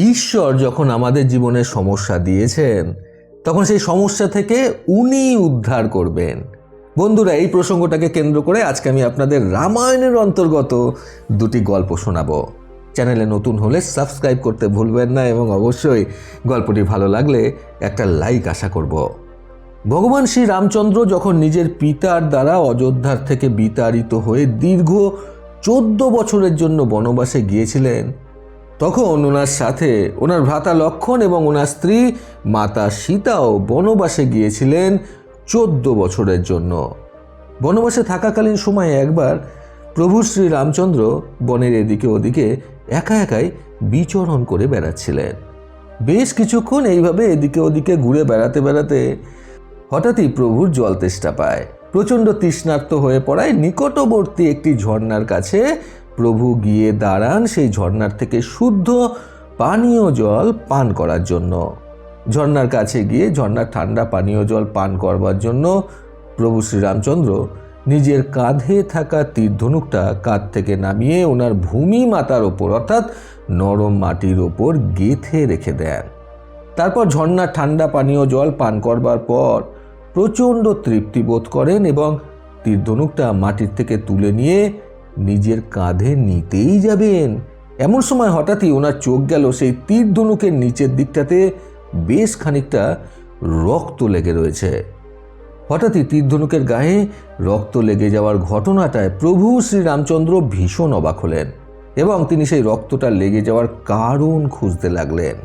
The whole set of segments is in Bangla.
ঈশ্বর যখন আমাদের জীবনে সমস্যা দিয়েছেন, তখন সেই সমস্যা থেকে উনি উদ্ধার করবেন। বন্ধুরা, এই প্রসঙ্গটাকে কেন্দ্র করে আজকে আমি আপনাদের রামায়ণের অন্তর্গত দুটি গল্প শোনাবো। চ্যানেলে নতুন হলে সাবস্ক্রাইব করতে ভুলবেন না এবং অবশ্যই গল্পটি ভালো লাগলে একটা লাইক আশা করব। ভগবান শ্রী রামচন্দ্র যখন নিজের পিতার দ্বারা অযোধ্যার থেকে বিতাড়িত হয়ে দীর্ঘ চোদ্দ বছরের জন্য বনবাসে গিয়েছিলেন তখন ওনার সাথে ওনার ভ্রাতা লক্ষণ এবং ওনার স্ত্রী মাতা সীতাও বনবাসে গিয়েছিলেন চোদ্দ বছরের জন্য। বনবাসে থাকাকালীন সময়ে একবার প্রভু শ্রী রামচন্দ্র বনের এদিকে ওদিকে একা একাই বিচরণ করে বেড়াচ্ছিলেন। বেশ কিছুক্ষণ এইভাবে এদিকে ওদিকে ঘুরে বেড়াতে বেড়াতে হঠাৎই প্রভুর জল তেষ্টা পায়। প্রচণ্ড তৃষ্ণার্ত হয়ে পড়ায় নিকটবর্তী একটি ঝর্ণার কাছে প্রভু গিয়ে দাঁড়ান সেই ঝর্ণার থেকে শুদ্ধ পানীয় জল পান করার জন্য। ঝর্নার কাছে গিয়ে ঝর্ণার ঠান্ডা পানীয় জল পান করবার জন্য প্রভু শ্রীরামচন্দ্র নিজের কাঁধে থাকা তীরধনুকটা কাঁধ থেকে নামিয়ে ওনার ভূমি মাতার ওপর অর্থাৎ নরম মাটির ওপর গেথে রেখে দেন। তারপর ঝর্ণার ঠান্ডা পানীয় জল পান করবার পর প্রচণ্ড তৃপ্তি বোধ করেন এবং তীরধনুকটা মাটির থেকে তুলে নিয়ে নিজের কাঁধে নিতেই যাবেন। এমন সময় হঠাৎই ওনার চোখ গেল সেই তীর ধনুকের নিচের দিকটাতে বেশ খানিকটা রক্ত লেগে রয়েছে। হঠাৎই তীর ধনুকের গায়ে রক্ত লেগে যাওয়ার ঘটনাটায় প্রভু শ্রীরামচন্দ্র ভীষণ অবাক হলেন এবং তিনি সেই রক্তটা লেগে যাওয়ার কারণ খুঁজতে লাগলেন।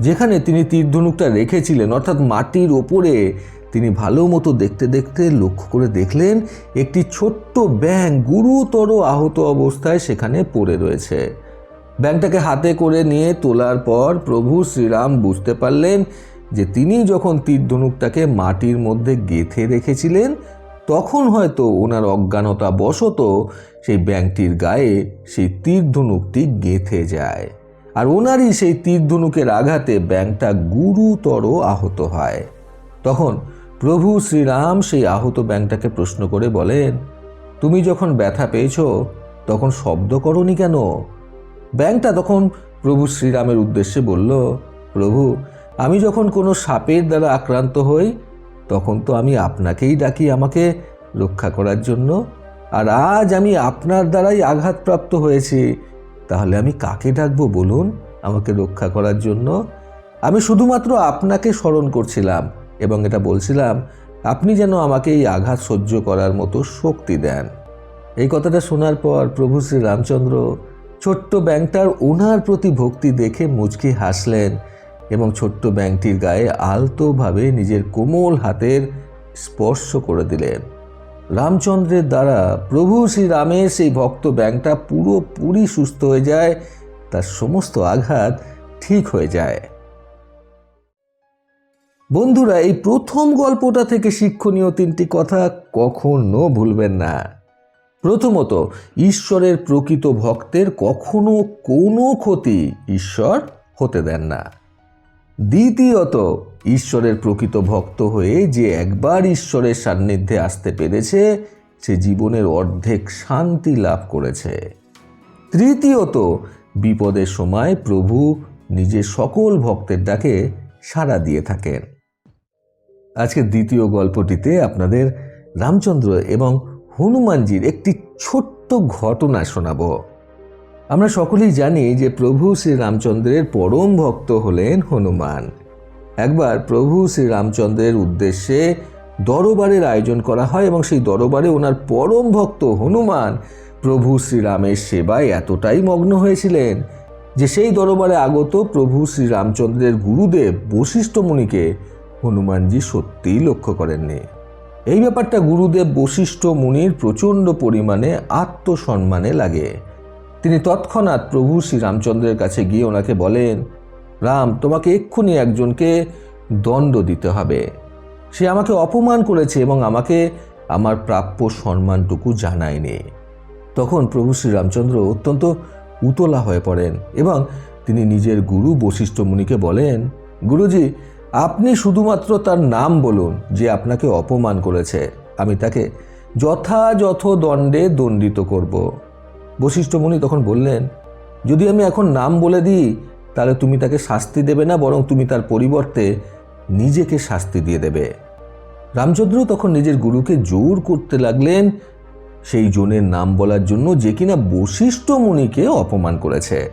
যেখানে তিনি তীর ধনুকটা রেখেছিলেন, অর্থাৎ মাটির ওপরে তিনি ভালো মতো দেখতে দেখতে লক্ষ্য করে দেখলেন একটি ছোট্ট ব্যাং গুরুতর আহত অবস্থায় সেখানে পড়ে রয়েছে। ব্যাংটাকে হাতে করে নিয়ে তোলার পর প্রভু শ্রীরাম বুঝতে পারলেন যে তিনি যখন তীর ধনুকটাকে মাটির মধ্যে গেথে রেখেছিলেন, তখন হয়তো ওনার অজ্ঞানতা বশত সেই ব্যাংটির গায়ে সেই তীর ধনুকটি গেথে যায় আর ওনারই সেই তীর ধনুকের আঘাতে ব্যাংটা গুরুতর আহত হয়। তখন প্রভু শ্রীরাম সেই আহত ব্যাংটাকে প্রশ্ন করে বলেন, তুমি যখন ব্যথা পেয়েছ, তখন শব্দ করনি কেন? ব্যাংটা তখন প্রভু শ্রীরামের উদ্দেশ্যে বলল, প্রভু, আমি যখন কোনো সাপের দ্বারা আক্রান্ত হই, তখন তো আমি আপনাকেই ডাকি আমাকে রক্ষা করার জন্য। আর আজ আমি আপনার দ্বারাই আঘাতপ্রাপ্ত হয়েছি। তাহলে আমি কাকে ডাকবো বলুন আমাকে রক্ষা করার জন্য? আমি শুধুমাত্র আপনাকে স্মরণ করছিলাম। এবং এটা বলছিলাম, আপনি যেন আমাকে এই আঘাত সহ্য করার মতো শক্তি দেন। এই কথাটা শোনার পর প্রভু শ্রী রামচন্দ্র ছোট্ট ব্যাংকটার ওনার প্রতি ভক্তি দেখে মুচকি হাসলেন এবং ছোট্ট ব্যাংকটির গায়ে আলতোভাবে নিজের কোমল হাতের স্পর্শ করে দিলেন। রামচন্দ্রের দ্বারা প্রভু শ্রীরামের সেই ভক্ত ব্যাংকটা পুরোপুরি সুস্থ হয়ে যায়, তার সমস্ত আঘাত ঠিক হয়ে যায়। বন্ধুরা, এই প্রথম গল্পটা থেকে শিক্ষণীয় তিনটি কথা কখনো ভুলবেন না। প্রথমত, ঈশ্বরের প্রকৃত ভক্তের কখনো কোনো ক্ষতি ঈশ্বর হতে দেন না। দ্বিতীয়ত, ঈশ্বরের প্রকৃত ভক্ত হয়ে যে একবার ঈশ্বরের সান্নিধ্যে আসতে পেরেছে, সে জীবনের অর্ধেক শান্তি লাভ করেছে। তৃতীয়ত, বিপদের সময় প্রভু নিজের সকল ভক্তের ডাকে সাড়া দিয়ে থাকেন। আজকের দ্বিতীয় গল্পটিতে আপনাদের রামচন্দ্র এবং হনুমানজির একটি ছোট্ট ঘটনা শোনাব। আমরা সকলেই জানি যে প্রভু শ্রী রামচন্দ্রের পরম ভক্ত হলেন হনুমান। একবার প্রভু শ্রী রামচন্দ্রের উদ্দেশ্যে দরবারের আয়োজন করা হয় এবং সেই দরবারে ওনার পরম ভক্ত হনুমান প্রভু শ্রীরামের সেবায় এতটাই মগ্ন হয়েছিলেন যে সেই দরবারে আগত প্রভু শ্রীরামচন্দ্রের গুরুদেব বশিষ্ঠ মুনিকে হনুমানজি সত্যিই লক্ষ্য করেননি। এই ব্যাপারটা গুরুদেব বশিষ্ঠ মুনির প্রচণ্ড পরিমাণে আত্মসম্মানে লাগে। তিনি তৎক্ষণাৎ প্রভু শ্রীরামচন্দ্রের কাছে গিয়ে ওনাকে বলেন, রাম, তোমাকে এক্ষুনি একজনকে দণ্ড দিতে হবে। সে আমাকে অপমান করেছে এবং আমাকে আমার প্রাপ্য সম্মানটুকু জানায়নি। তখন প্রভু শ্রীরামচন্দ্র অত্যন্ত উতলা হয়ে পড়েন এবং তিনি নিজের গুরু বশিষ্ঠ মুনিকে বলেন, গুরুজি আপনি শুধুমাত্র তার নাম বলুন যে আপনাকে অপমান করেছে। আমি তাকে যথাযথ দণ্ডে দণ্ডিত করব। বশিষ্ঠ মুনি তখন বললেন, যদি আমি এখন নাম বলে দিই, তাহলে তুমি তাকে শাস্তি দেবে না, বরং তুমি তার পরিবর্তে নিজেকে শাস্তি দিয়ে দেবে। রামচন্দ্র তখন নিজের গুরুকে জোর করতে লাগলেন সেই জনের নাম বলার জন্য যে কিনা বশিষ্ঠ মুনিকে অপমান করেছে।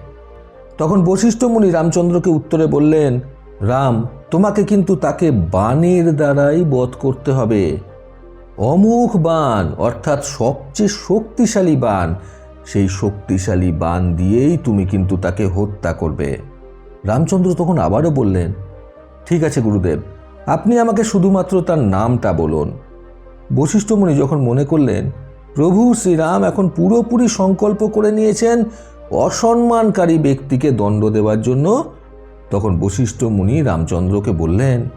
তখন বশিষ্ঠ মুনি রামচন্দ্রকে উত্তরে বললেন রাম, তোমাকে কিন্তু তাকে বাণের দ্বারাই বধ করতে হবে। অমুখ বান অর্থাৎ সবচেয়ে শক্তিশালী বান সেই শক্তিশালী বান দিয়েই তুমি কিন্তু তাকে হত্যা করবে। রামচন্দ্র তখন আবারও বললেন, ঠিক আছে গুরুদেব, আপনি আমাকে শুধুমাত্র তার নামটা বলুন। বশিষ্ঠ মুনি যখন মনে করলেন, প্রভু শ্রীরাম এখন পুরোপুরি সংকল্প করে নিয়েছেন অসম্মানকারী ব্যক্তিকে দণ্ড দেওয়ার জন্য তখন বশিষ্ঠ মুনি রামচন্দ্রকে বললেন,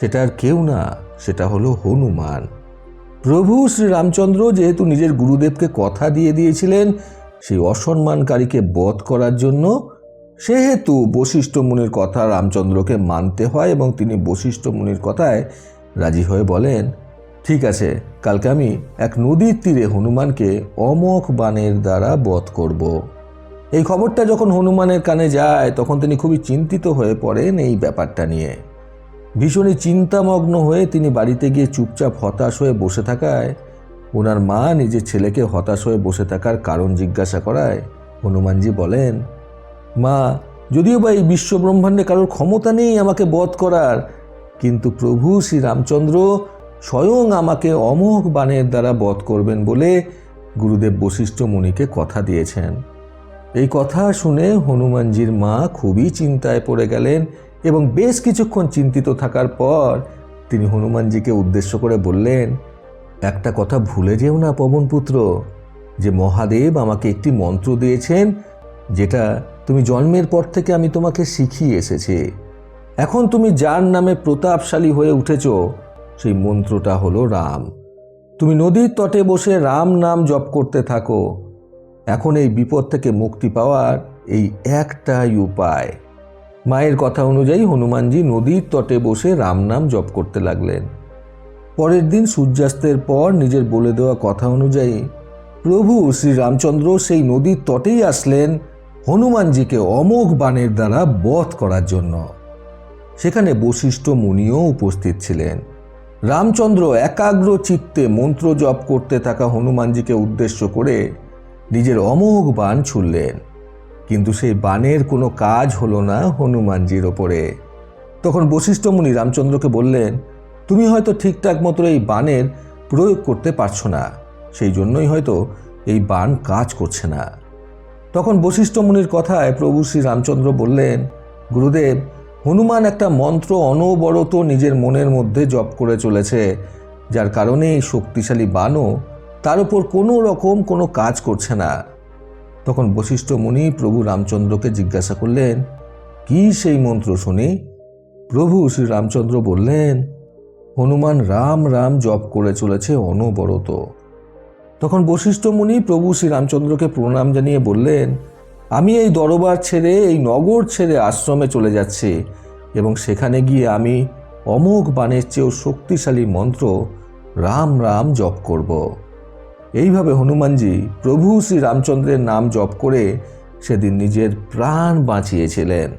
সেটা আর কেউ না, সেটা হলো হনুমান প্রভু শ্রী রামচন্দ্র যেহেতু নিজের গুরুদেবকে কথা দিয়ে দিয়েছিলেন, সেই অসম্মানকারীকে বধ করার জন্য, সেহেতু বশিষ্ঠ মুনির কথা রামচন্দ্রকে মানতে হয় এবং তিনি বশিষ্ঠ মুনির কথায় রাজি হয়ে বলেন, ঠিক আছে, কালকে আমি এক নদীর তীরে হনুমানকে অমোঘ বাণের দ্বারা বধ করব। এই খবরটা যখন হনুমানের কানে যায়, তখন তিনি খুবই চিন্তিত হয়ে পড়েন এই ব্যাপারটা নিয়ে। ভীষণই চিন্তামগ্ন হয়ে তিনি বাড়িতে গিয়ে চুপচাপ হতাশ হয়ে বসে থাকায় ওনার মা নিজের ছেলেকে হতাশ হয়ে বসে থাকার কারণ জিজ্ঞাসা করায়। হনুমানজি বলেন, মা, যদিও বা এই বিশ্ব ব্রহ্মাণ্ডে কারোর ক্ষমতা নেই আমাকে বধ করার, কিন্তু প্রভু শ্রী রামচন্দ্র স্বয়ং আমাকে অমোঘ বাণের দ্বারা বধ করবেন বলে গুরুদেব বশিষ্ঠ মুনিকে কথা দিয়েছেন। এই কথা শুনে হনুমানজির মা খুবই চিন্তায় পড়ে গেলেন এবং বেশ কিছুক্ষণ চিন্তিত থাকার পর তিনি হনুমানজিকে উদ্দেশ্য করে বললেন, একটা কথা ভুলে যেও না পবনপুত্র যে মহাদেব আমাকে একটি মন্ত্র দিয়েছেন, যেটা তুমি জন্মের পর থেকে আমি তোমাকে শিখিয়ে এসেছি। এখন তুমি যার নামে প্রতাপশালী হয়ে উঠেছ, সেই মন্ত্রটা হলো রাম। তুমি নদীর তটে বসে রাম নাম জপ করতে থাকো এখন এই বিপদ থেকে মুক্তি পাওয়ার এই একটাই উপায়। মায়ের কথা অনুযায়ী হনুমানজি নদীর তটে বসে রাম নাম জপ করতে লাগলেন। পরের দিন সূর্যাস্তের পর নিজের বলে দেওয়া কথা অনুযায়ী প্রভু শ্রী রামচন্দ্র সেই নদীর তটেই আসলেন হনুমানজিকে অমোঘ বাণের দ্বারা বধ করার জন্য। সেখানে বশিষ্ঠ মুনিও উপস্থিত ছিলেন। রামচন্দ্র একাগ্র চিত্তে মন্ত্র জপ করতে থাকা হনুমানজিকে উদ্দেশ্য করে নিজের অমোঘ বাণ ছুড়লেন। কিন্তু সেই বাণের কোনো কাজ হলো না হনুমানজির ওপরে। তখন বশিষ্ঠ মুনি রামচন্দ্রকে বললেন, তুমি হয়তো ঠিকঠাক মতো এই বাণের প্রয়োগ করতে পারছ না। সেই জন্যই হয়তো এই বাণ কাজ করছে না। তখন বশিষ্ঠ মুনির কথায় প্রভু শ্রী রামচন্দ্র বললেন, গুরুদেব, হনুমান একটা মন্ত্র অনবরত নিজের মনের মধ্যে জপ করে চলেছে, যার কারণে এই শক্তিশালী বাণও তার উপর কোনো রকম কোনো কাজ করছে না। তখন বশিষ্ঠ মুনি প্রভু রামচন্দ্রকে জিজ্ঞাসা করলেন, কি সেই মন্ত্র শুনি? প্রভু শ্রী রামচন্দ্র বললেন, হনুমান রাম রাম জপ করে চলেছে অনবরত। তখন বশিষ্ঠ মুনি প্রভু শ্রী রামচন্দ্রকে প্রণাম জানিয়ে বললেন, আমি এই দরবার ছেড়ে, এই নগর ছেড়ে আশ্রমে চলে যাচ্ছি এবং সেখানে গিয়ে আমি অমোঘ বাণের চেয়েও শক্তিশালী মন্ত্র রাম রাম জপ করব। এইভাবে হনুমানজি প্রভু শ্রী রামচন্দ্রের নাম জপ করে সেদিন নিজের প্রাণ বাঁচিয়েছিলেন।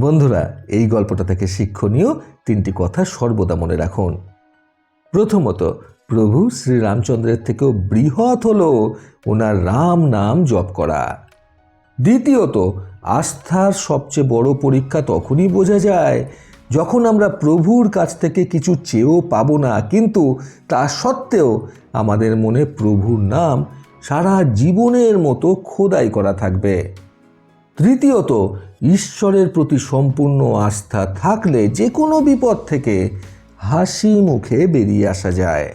বন্ধুরা, এই গল্পটা থেকে শিক্ষণীয় তিনটি কথা সর্বদা মনে রাখুন। প্রথমত, প্রভু শ্রী রামচন্দ্রের থেকেও বৃহৎ হলো ওনার রাম নাম জপ করা। দ্বিতীয়ত, আস্থার সবচেয়ে বড় পরীক্ষা তখনই বোঝা যায় যখন আমরা প্রভুর কাছ থেকে কিছু চেয়েও পাবো না, কিন্তু তা সত্ত্বেও আমাদের মনে প্রভুর নাম সারা জীবনের মতো খোদাই করা থাকবে। তৃতীয়ত, ঈশ্বরের প্রতি সম্পূর্ণ আস্থা থাকলে যে কোনো বিপদ থেকে হাসি মুখে বেরিয়ে আসা যায়।